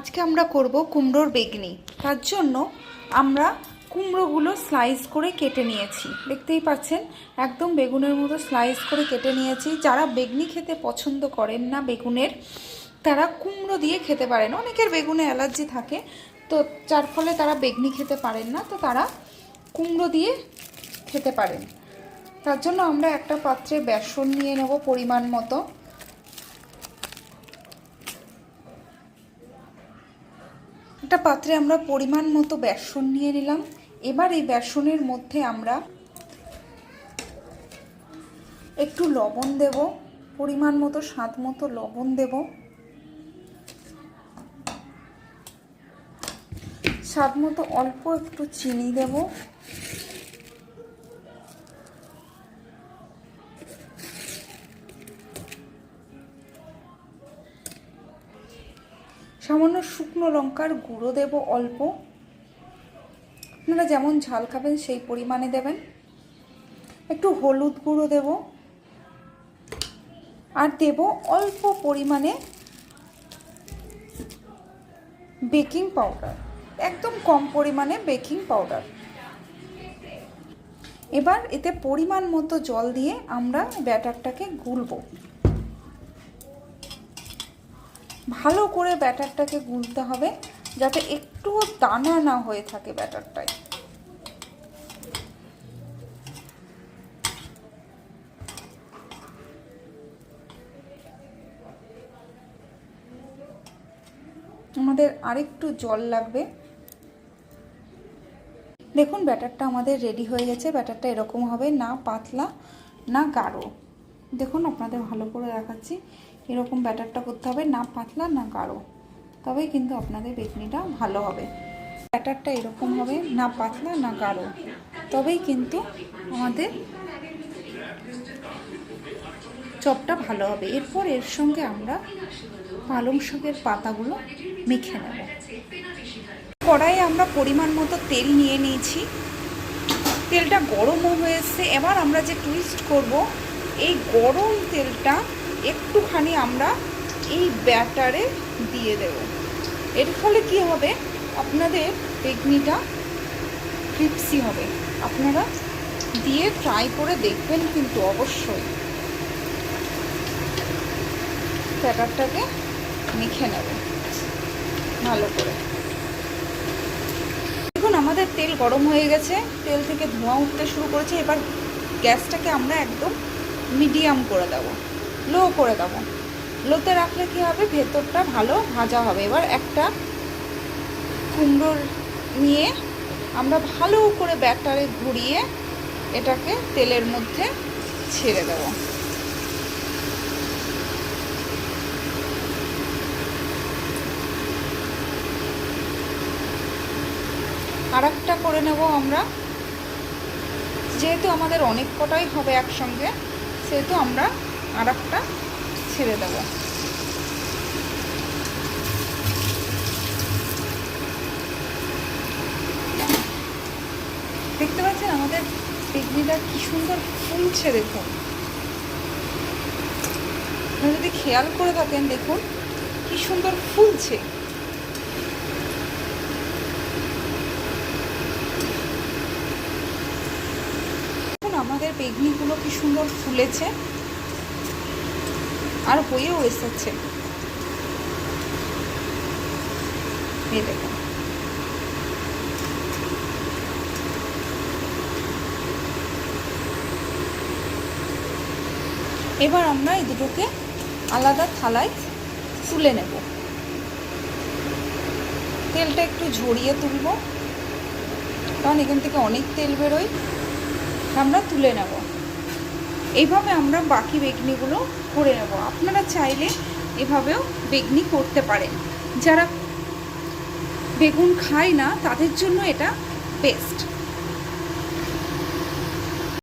আজকে আমরা করব কুমড়োর বেগনি। তার জন্য আমরা কুমড়োগুলো স্লাইস করে কেটে নিয়েছি। দেখতেই পাচ্ছেন, একদম বেগুনের মতো স্লাইস করে কেটে নিয়েছি। যারা বেগনি খেতে পছন্দ করেন না বেগুনের, তারা কুমড়ো দিয়ে খেতে পারেন। অনেকের বেগুনে অ্যালার্জি থাকে, তো যার ফলে তারা বেগনি খেতে পারেন না, তো তারা কুমড়ো দিয়ে খেতে পারেন। তার জন্য আমরা একটা পাত্রে বেসন নিয়ে নেব পরিমাণ মতো। একটা পাত্রে আমরা পরিমাণ মতো বেসন নিয়ে নিলাম। এবার এই বেসনের মধ্যে আমরা একটু লবণ দেব। পরিমাণ মতো, স্বাদ মতো লবণ দেব। স্বাদ মতো অল্প একটু চিনি দেব। সামান্য শুকনো লঙ্কার গুঁড়ো দেব অল্প। আপনারা যেমন ঝাল খাবেন সেই পরিমাণে দেবেন। একটু হলুদ গুঁড়ো দেব। আর দেব অল্প পরিমাণে বেকিং পাউডার। একদম কম পরিমাণে বেকিং পাউডার। এবার এতে পরিমাণ মতো জল দিয়ে আমরা ব্যাটারটাকে গুলবো। ভালো করে ব্যাটারটাকে গুলতে হবে যাতে একটুও দানা না হয়ে থাকে ব্যাটারটায়। আমাদের আরেকটু জল লাগবে। দেখুন, ব্যাটারটা আমাদের রেডি হয়ে গেছে। ব্যাটারটা এরকম হবে, না পাতলা, না গাঢ়। দেখুন, আপনাদের ভালো করে দেখাচ্ছি। এরকম ব্যাটারটা করতে হবে, না পাতলা, না গাঢ়। তবেই কিন্তু আপনাদের বেগনিটা ভালো হবে। ব্যাটারটা এরকম হবে, না পাতলা, না গাঢ়। তবেই কিন্তু আমাদের চপটা ভালো হবে। এরপর এর সঙ্গে আমরা পালং শাকের পাতাগুলো মেখে নেব। কড়াইয়ে আমরা পরিমাণ মতো তেল নিয়ে নিয়েছি। তেলটা গরমও হয়ে এসছে। এবার আমরা যে টুইস্ট করব, এই গরম তেলটা একটুখানি আমরা এই ব্যাটারে দিয়ে দেব। এর ফলে কি হবে? আপনাদের বেগনিটা ক্রিপসি হবে। আপনারা দিয়ে ট্রাই করে দেখবেন কিন্তু অবশ্যই। ব্যাটারটাকে মেখে নেব। ভালো করে। দেখুন, আমাদের তেল গরম হয়ে গেছে। তেল থেকে ধোঁয়া উঠতে শুরু করেছে। এবার গ্যাসটাকে আমরা একদম মিডিয়াম করে দেব। লো করে দেবো। লোতে রাখলে কি হবে? ভেতরটা ভালো ভাজা হবে। এবার একটা কুমড়োর নিয়ে আমরা ভালো করে ব্যাটারে ঘুরিয়ে এটাকে তেলের মধ্যে ছেড়ে দেব। আর একটা করে নেব আমরা। যেহেতু আমাদের অনেক কটাই হবে একসঙ্গে, সেহেতু আমরা আর একটা ছেড়ে দেব। দেখতে পাচ্ছেন আমাদের বেগনিটা কি সুন্দর ফুলছে দেখুন। যদি খেয়াল করে থাকেন দেখুন, কি সুন্দর ফুলছে। আমাদের বেগনিগুলো কি সুন্দর ফুলেছে। আর হয়েও এসেছে। এবার আমরা এই দুটোকে আলাদা থালায় তুলে নেব। তেলটা একটু ঝরিয়ে তুলব। কারণ এখান থেকে অনেক তেল বেরোয়। আমরা তুলে নেব। এইভাবে আমরা বাকি বেগনিগুলো করে নেব। আপনারা চাইলে এভাবেও বেগনি করতে পারেন। যারা বেগুন খায় না, তাদের জন্য এটা বেস্ট